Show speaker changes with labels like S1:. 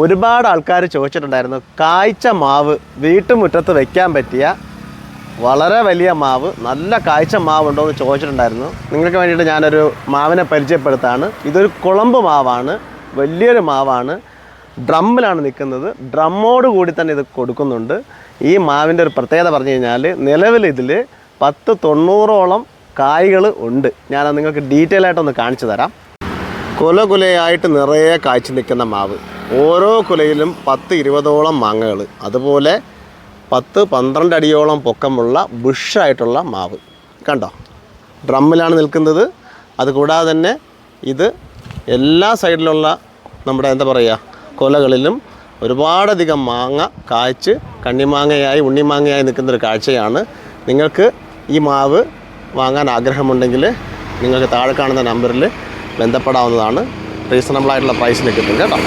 S1: ഒരുപാട് ആൾക്കാർ ചോദിച്ചിട്ടുണ്ടായിരുന്നു കായ്ച്ച മാവ് വീട്ടുമുറ്റത്ത് വെക്കാൻ പറ്റിയ വളരെ വലിയ മാവ് നല്ല കാഴ്ച മാവ് ഉണ്ടോ എന്ന് ചോദിച്ചിട്ടുണ്ടായിരുന്നു. നിങ്ങൾക്ക് വേണ്ടിയിട്ട് ഞാനൊരു മാവിനെ പരിചയപ്പെടുത്താണ്. ഇതൊരു കുളമ്പ് മാവാണ് വലിയൊരു മാവാണ്. ഡ്രമ്മിലാണ് നിൽക്കുന്നത്. ഡ്രമ്മോട് കൂടി തന്നെ ഇത് കൊടുക്കുന്നുണ്ട്. ഈ മാവിന്റെ ഒരു പ്രത്യേകത പറഞ്ഞു കഴിഞ്ഞാൽ നിലവിൽ ഇതിൽ പത്ത് തൊണ്ണൂറോളം കായ്കൾ ഉണ്ട്. ഞാൻ നിങ്ങൾക്ക് ഡീറ്റെയിൽ ആയിട്ടൊന്ന് കാണിച്ചു തരാം. കുല കുലയായിട്ട് നിറയെ കാഴ്ച നിൽക്കുന്ന മാവ്. ഓരോ കുലയിലും പത്ത് ഇരുപതോളം മാങ്ങകൾ അതുപോലെ പത്ത് പന്ത്രണ്ട് അടിയോളം പൊക്കമുള്ള ബുഷായിട്ടുള്ള മാവ്. കണ്ടോ? ഡ്രമ്മിലാണ് നിൽക്കുന്നത്. അതുകൂടാതെ തന്നെ ഇത് എല്ലാ സൈഡിലുള്ള നമ്മുടെ എന്താ പറയുക കൊലകളിലും ഒരുപാടധികം മാങ്ങ കായ്ച്ച് കണ്ണിമാങ്ങയായി ഉണ്ണിമാങ്ങയായി നിൽക്കുന്നൊരു കാഴ്ചയാണ്. നിങ്ങൾക്ക് ഈ മാവ് വാങ്ങാൻ ആഗ്രഹമുണ്ടെങ്കിൽ നിങ്ങൾക്ക് താഴെ കാണുന്ന നമ്പറിൽ ബന്ധപ്പെടാവുന്നതാണ്. റീസണബിൾ ആയിട്ടുള്ള പ്രൈസിന് കിട്ടും കേട്ടോ.